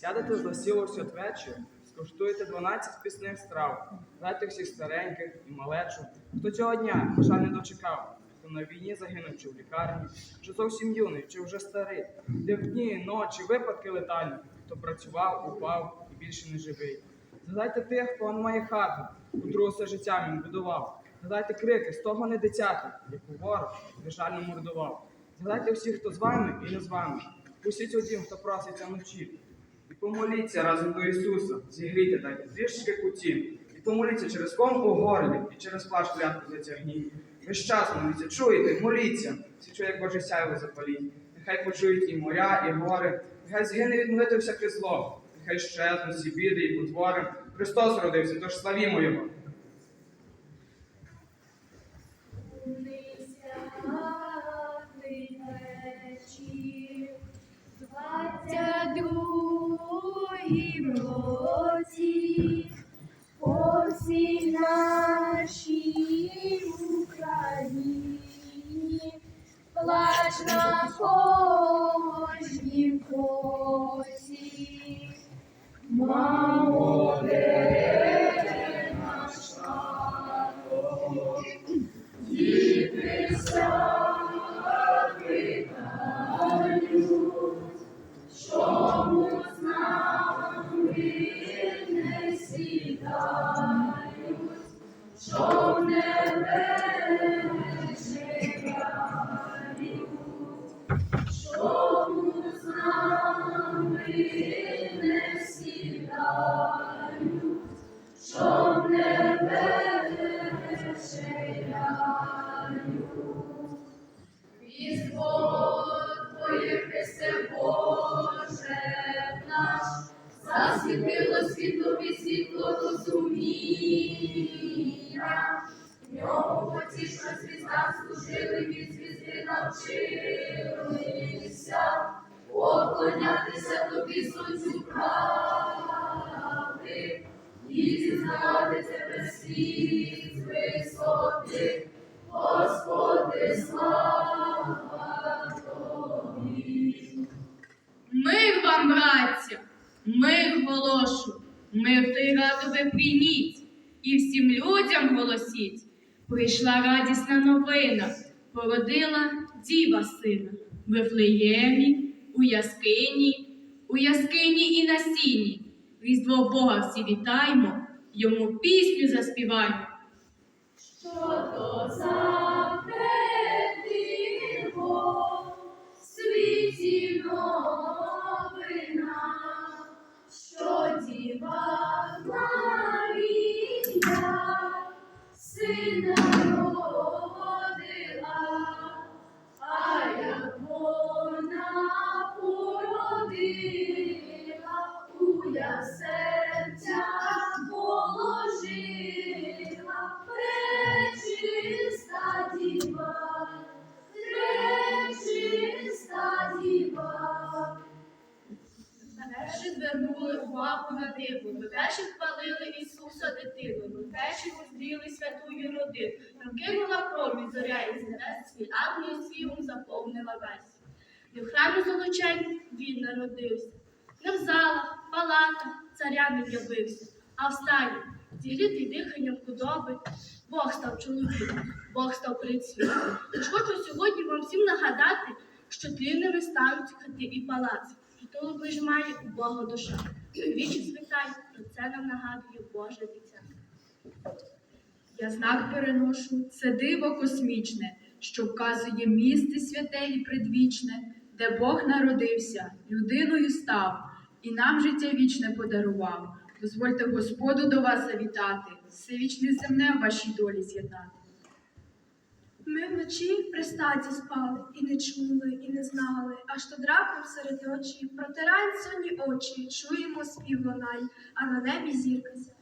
Сядете за стіл у святвечір, скуштуєте 12 пісних страв, грайте всіх стареньких і малечу. Хто цього дня, на жаль, не дочекав, хто на війні загинув чи в лікарні, чи зовсім юний, чи вже старий, де в дні, ночі, випадки летальні, хто працював, упав і більше не живий. Згадайте тих, кого має хату, котру все життя він будував. Згадайте крики з того не дитяти, яку ворог безжально мордував. Згадайте всіх, хто з вами і не з вами. Пустіть у дім, хто проситься вночі. Помоліться разом до Ісуса, зігрійте так трішки куті. І помоліться через ком у горлі і через плащ клятку затягніть. Весь час моліться, чуєте, моліться, свічу, як Боже сяйво запаліть. Нехай почують і моря, і гори, нехай згине від молитви всяке зло, нехай щезнуть всі біди і потвори. Христос родився, тож славімо Його. Плач на кожнім косі. Мамо, де наш тато? Діти запитають, правди, і зізнавати тебе світ висоти, слава. Мир вам, браття, мир голошу, мир той радове прийміть, і всім людям голосіть. Прийшла радісна новина, породила діва сина в Вифлеємі, у яскині, у яскині і на сіні. Різдво Бога всі вітаймо, йому пісню заспіваймо. Що то за Бог став чоловіком, Бог став прицвітом. Тож хочу сьогодні вам всім нагадати, що тлінними стануть хати і палаци. Притулок лиш має у Бога душа. Вічі святай, про це нам нагадує Божа дитя. Я знак переношу, це диво космічне, що вказує місце святе і предвічне, де Бог народився, людиною став і нам життя вічне подарував. Дозвольте Господу до вас завітати, все вічне земне в вашій долі з'єднати. Ми вночі при статі спали, і не чули, і не знали, аж то раптом серед ночі протирають сонні очі, чуємо спів лунай, а на небі зірка сяє.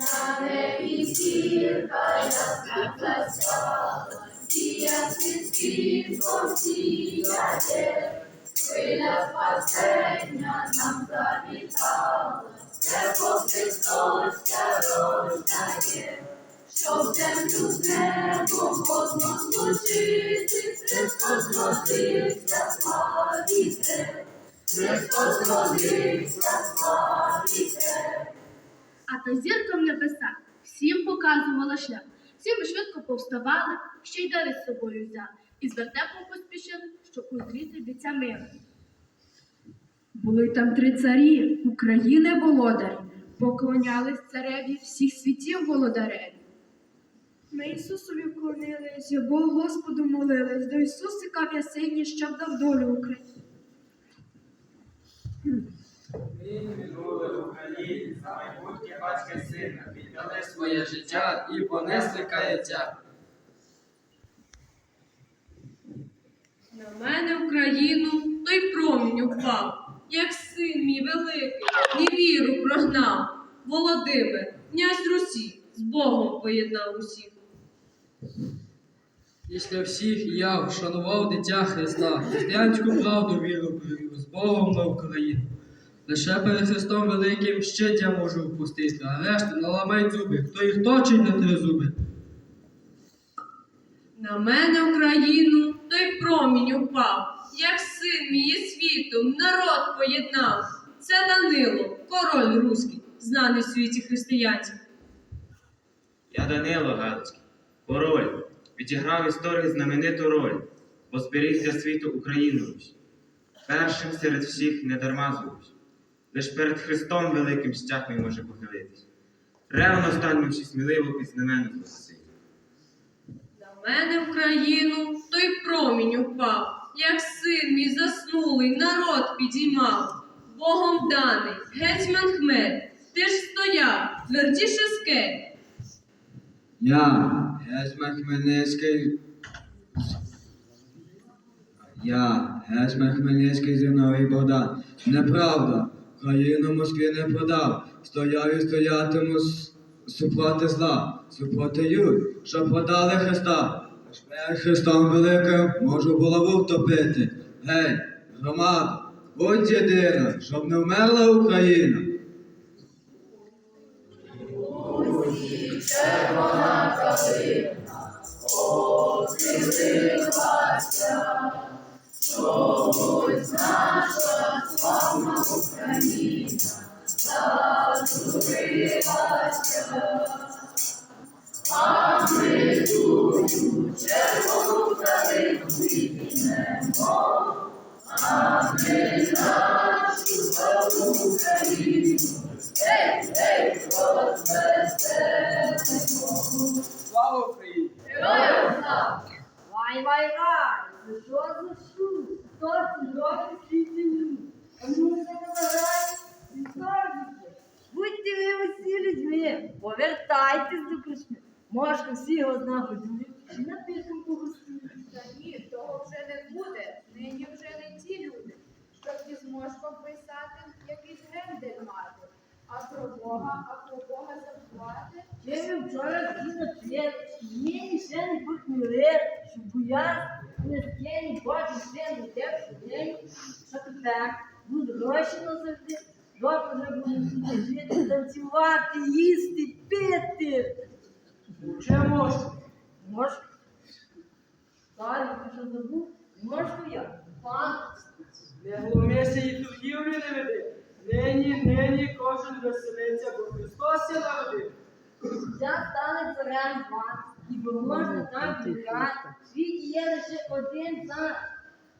На небі зірка ясна засяла, сіяти світло сіяє, хвиля спасення повставали, ще й дари з собою взяли. І з вертепом поспішили, щоб узріти дитя миру. Були там три царі, України володарі, поклонялись цареві всіх світів володареві. Ми Ісусові вклонились, його Господу молились, до Ісусика в ясині, щоб дав долю Україні. Майбутнє батька сина, віддали своє життя і понесли каяття. На мене Україну той промінь упав, як син мій великий, невіру прогнав. Володимир, князь Русі, з Богом поєднав усіх. Після всіх я вшанував дитя Христа, християнську правду віру привів з Богом на Україну. Лише перед Христом Великим щит я можу впустити, а решту наламай зуби, хто їх точить на три зуби. На мене Україну той промінь упав, як син мій світом, народ поєднав. Це Данило, король руський, знаний в світі християнський. Я Данило Галицький, король, відіграв історії знамениту роль, бо зберіг для світу Україну. Першим серед всіх не дарма звусь. Лиш перед Христом великим стяг мій може похилитись. Ревно станувши сміливо під знамено зголосити. Мене Україну той промінь упав, як син мій заснулий, народ підіймав. Богом даний, гетьман хмель, ти ж стояв, твердіше скель. Я, Гетьман Хмельницький. Я, Гетьман Хмельницький Зіновій Богдан. Неправда, країну Москві не продав. Стояв і стоятиму с- супроти зла, супроти юд, що продали Христа. Аж перед Христом Великим можу булаву втопити. Гей, громада, будь єдина, щоб не вмерла Україна. Вай, вай! Що за шум? Хто це зробить світлі? А ну це забирай і скажете. Будьте ви усі людьми, повертайтесь до кришми. Мошка всі його знаходили. Чи напишемо по гостині? Та ні, того вже не буде. Нині вже не ті люди, щоб із мошком писати якийсь гендель мати. А про Бога, а про Бога забувати. Ви вчора всі на світ, ще не похміли, що буян не скині, бачу, ще не те, що день. Що тепер? Будуть гроші назавжди, добре вже будемо жити, танцювати, їсти, пити. Вже можна. Можеш? Далі, ти що забув? Можеш я? Пан. Не глумися і торгівлі не веди. Нині, нині кожен веселиться, бо Христос я народив. Я стане царем з вас, ібо можна там підбирати. В світі є лише один цар.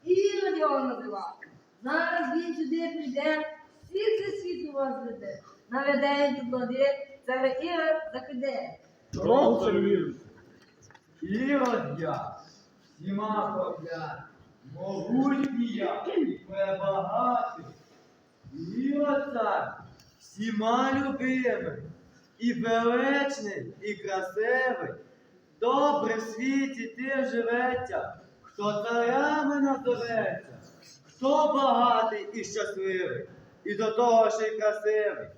Ірод його називати. Зараз він сюди прийде, всіх зі світу вас веде. Наведе від влади, цар Ірод закиде. Ірод я, всіма проклят, могутній я. І пребагатий. Ірод цар, всіма любимий, і величний, і красивий. Добре в світі тим живеться, хто царями назоветься, хто багатий і щасливий, і до того ще й красивий.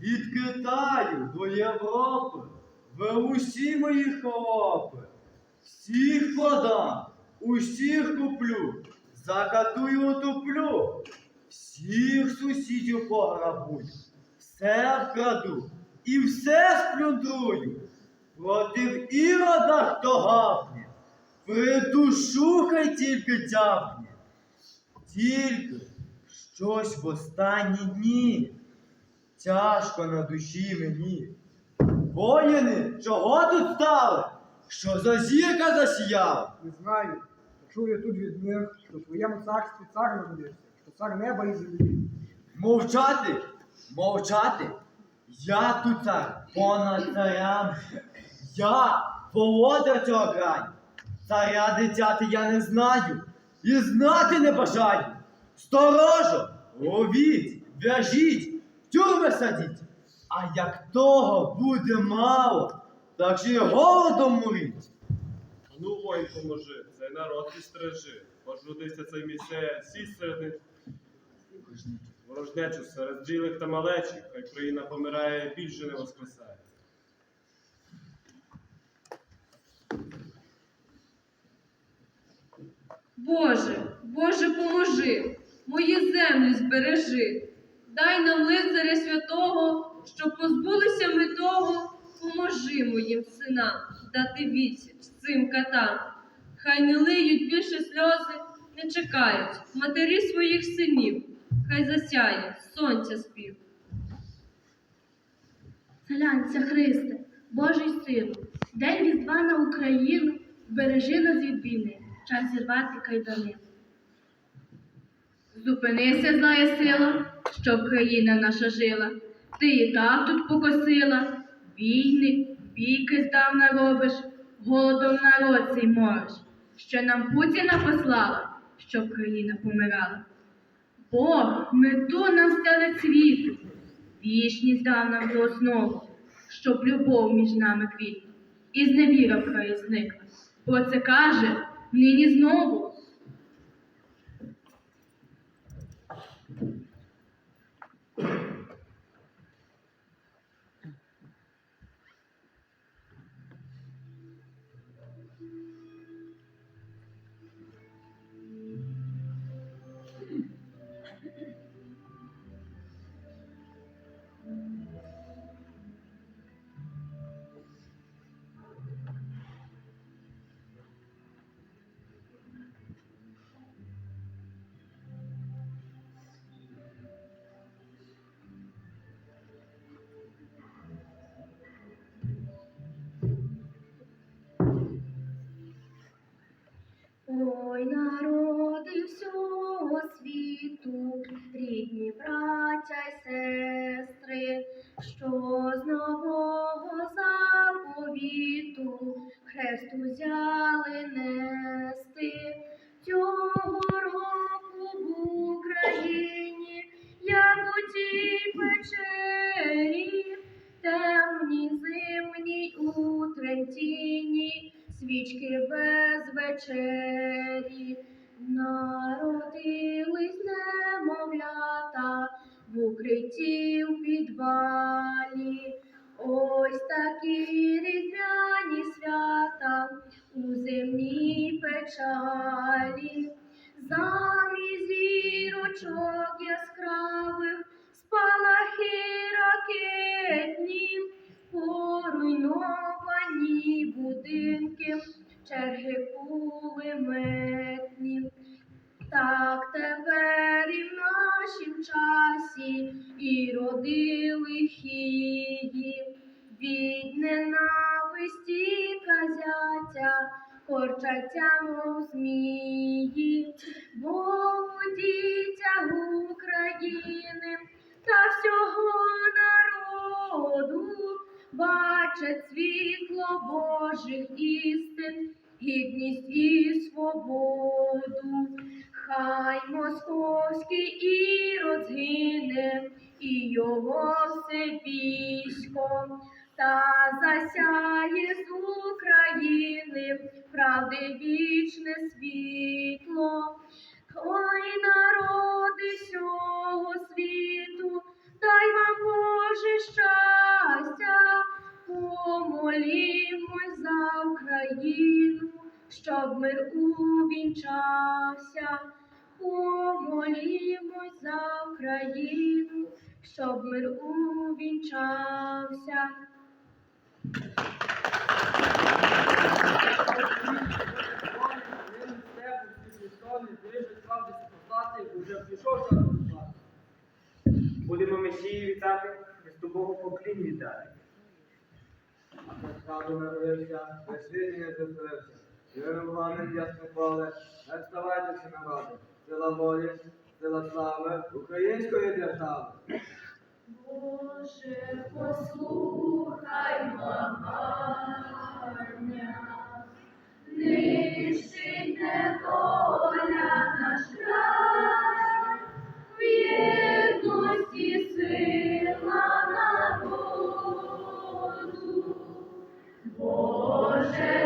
Від Китаю до Європи, ви усі мої холопи. Всіх подам, усіх куплю, закатую утоплю, всіх сусідів пограбую, все вкраду і все сплюндрую. Проти ірода хто гавне, придушу хай тільки тягне. Тільки, Щось в останні дні. Тяжко на душі мені. Воїни, чого тут стали? Що за зірка засіяла? Не знаю. Чув я тут від них, що в твоєму царстві цар народився, що цар неба і землі. Мовчати, мовчати. Я тут цар, понад царям. Я володар цього краю. Царя дитяти я не знаю і знати не бажаю. Сторожо, ловіть, в'яжіть, в тюрми садіть. А як того буде мало, так же й голодом моріть. Ну, воїн, поможи, цей народ підстережи. Пожудився цей місце, сість серед них. Ворожнечу серед білих та малечих, хай країна помирає, більше не воскресає. Боже, Боже, поможи, мої землі збережи. Дай нам лицаря святого, щоб позбулися ми того, поможи моїм синам дати відсіч цим катам. Хай не лиють більше сльози, не чекають матері своїх синів, хай засяє сонця спів. Глянься, Христе, Божий сину, день різдва на Україну, бережи нас від війни, час зірвати кайдани. Зупинися, злая сила, щоб країна наша жила. Ти і так тут покосила, війни, віки здавна робиш, голодом народ цей мориш, що нам Путіна послала, щоб країна помирала. Бог мету нам стелить світу, вічність дав нам за основу, щоб любов між нами квітла, і зневіра в краї зникла. Про це каже нині знову. Народи всього світу, рідні браття печалі, замість зірочок яскравих, спалахи ракетні, поруйновані будинки, черги кулеметні. Так тепер і в нашім часі і роди лихії, корчаться, мов змії, бо у України та всього народу. Бачать світло Божих істин, гідність і свободу. Хай московський ірод згине і його все військо, та засяє з України правди вічне світло. Ой, народи всього світу, дай вам Боже щастя, помолімось за Україну, щоб мир увінчався, помолімось за Україну, щоб мир увінчався. Розпати. Месії вітати, Христу Богу поклін віддати. А правду народився, не дозволився. Віру вами ясно поле, не вставайтеся народи. Сила волі, сила слави української держави. Боже, послухай благання, нищить край, в єдності сила народу. Боже,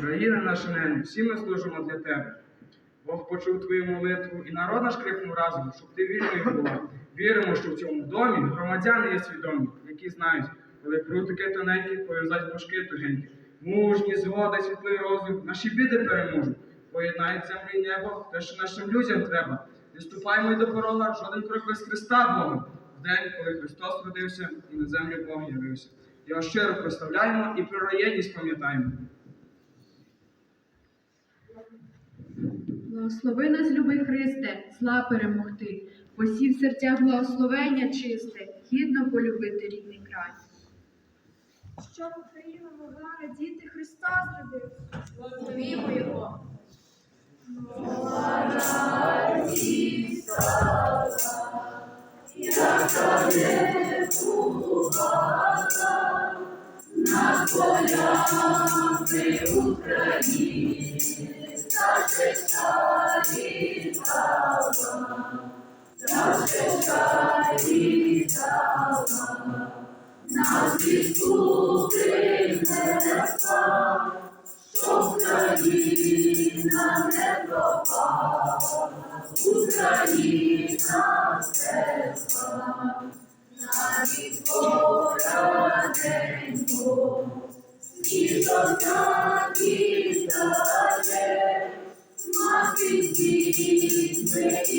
Країна наша ненька, всі ми служимо для тебе. Бог почув твою молитву і народ наш крикнув разом, щоб ти вільною була. Віримо, що в цьому домі громадяни є свідомі, які знають, коли прутики тоненькі, пов'язать башки тугенькі. Мужні, згода, світлий розум, наші біди переможуть. Поєднають землю і небо, те, що нашим людям треба. Не ступаймо й до порога, жоден крок без Христа Бога. В день, коли Христос родився і на землю Бог явився. Його щиро прославляємо і про єдність пам'ятаємо. Благослови нас, любий Христе, зла перемогти, посів в серцях благословення чисте, гідно полюбити рідний край. Щоб Україна могла радіти, Христа зробив, благословімо Його.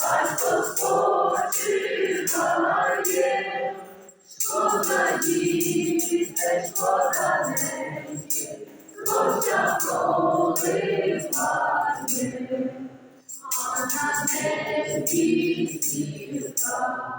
Як твої нам треба, та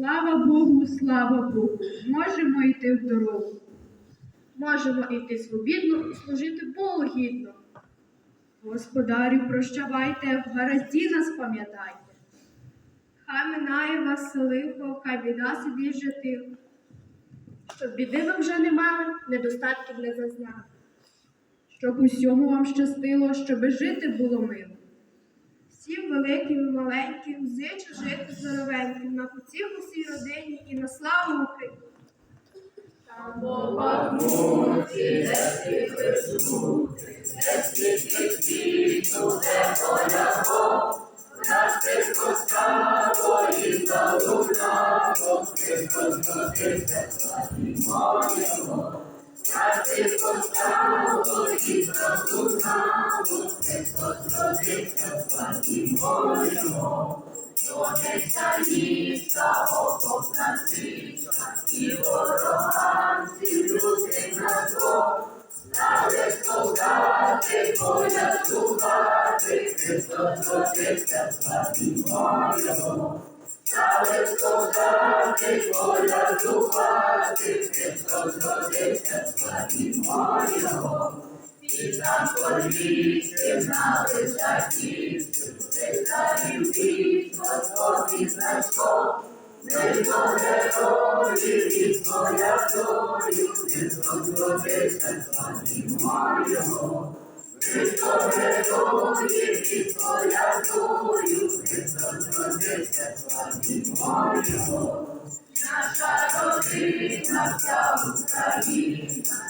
Слава Богу, слава Богу, можемо йти в дорогу. Можемо йти свобідно і служити Богу гідно. Господарю, прощавайте, в гаразді нас пам'ятайте. Хай минає вас лихо, хай біда собі тихо. Щоб біди ви вже не мали, недостатків не зазнали. Щоб усьому вам щастило, щоби жити було мило. Всім великим і маленьким зичу жити здоровеньким на поціх усій родині і на славу Україні. Christus, Christus, Christus, Christus, Christus, Christus, Christus, сонця літа, окопна стрічка, і ворогам всі люди разом, стали солдати, порятувати, Христос родився, славі моєму. Стали солдати, порятувати, Христос родився, славі моєму і на поліці на лежаті, Витарів і Господь і знайшов, Нельзо героїв і з порядою, Він розродився з вами його. Христо героїв і з порядою, Він розродився з вами його. Наша родина, вся Україна,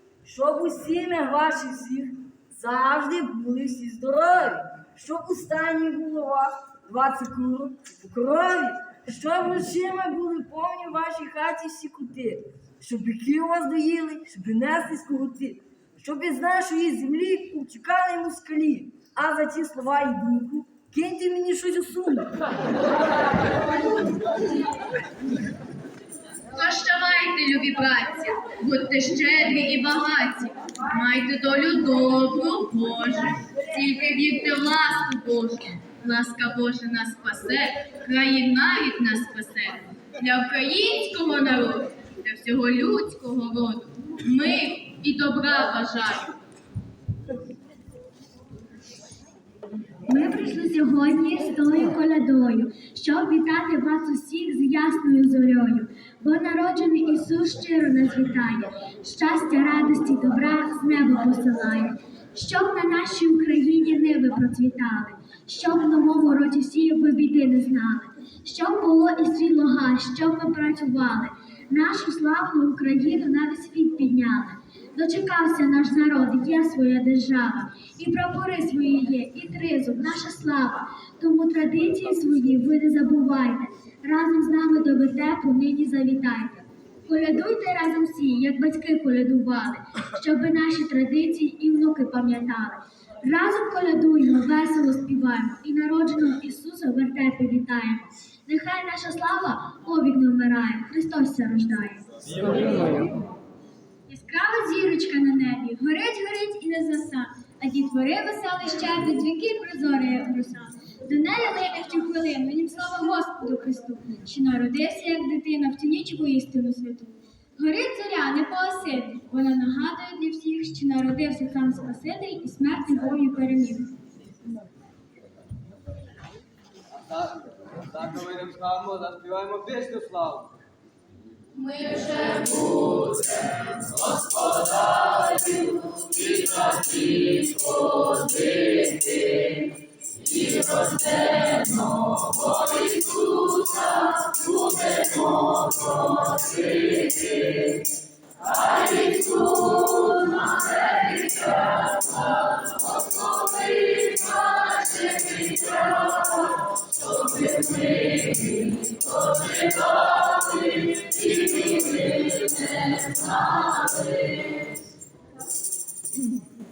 щоб у сім'ях ваших всіх завжди були всі здорові, щоб у стані було вас 20 курок у корові, щоб очима були повні в вашій хаті всі кути, щоб бики у вас доїли, щоб несли скороти, щоб із нашої землі утікали москалі, а за ті слова і думку киньте мені щось у сумку. Прощавайте, любі братці, будьте щедрі і багаті, майте долю добру, Боже, тільки вірте в ласку Божу. Ласка Божа нас спасе, країна від нас спасе. Для українського народу, для всього людського роду. Ми і добра бажаю. Ми прийшли сьогодні з тою колядою, щоб вітати вас усіх з ясною зорьою, бо народжений Ісус щиро нас вітає, щастя, радості, добра з неба посилає, щоб на нашій Україні ниви процвітали, щоб в новому році всі ви біди не знали, щоб було і світло щоб ми працювали, нашу славну Україну на весь світ підняли. Дочекався наш народ, є своя держава, і прапори свої є, і тризуб, наша слава. Тому традиції свої ви не забувайте. Разом з нами до вертепу нині завітайте. Колядуйте разом всі, як батьки колядували, щоби наші традиції і внуки пам'ятали. Разом колядуємо, весело співаємо і народженого Ісуса в вертепі вітаємо. Нехай наша слава повік не вмирає, Христос рождає. Яскрава зірочка на небі, горить, горить і не заса, а дітвори веселий щеплять, дзвінки прозорі, як роса. До неї лине в ті хвилини, їм слава Господу Христу, що народився, як дитина, в ту нічку істину святу. Горить зоря, не поосити, вона нагадує для всіх, що народився сам Спаситель і смерть любов'ю переміг. Так, так ми не славимо, заспіваємо пісню славу. Ми вже будемо господарю, і хаті ходити, і рожденого Ісуса будемо просити. А Ісус Thank you.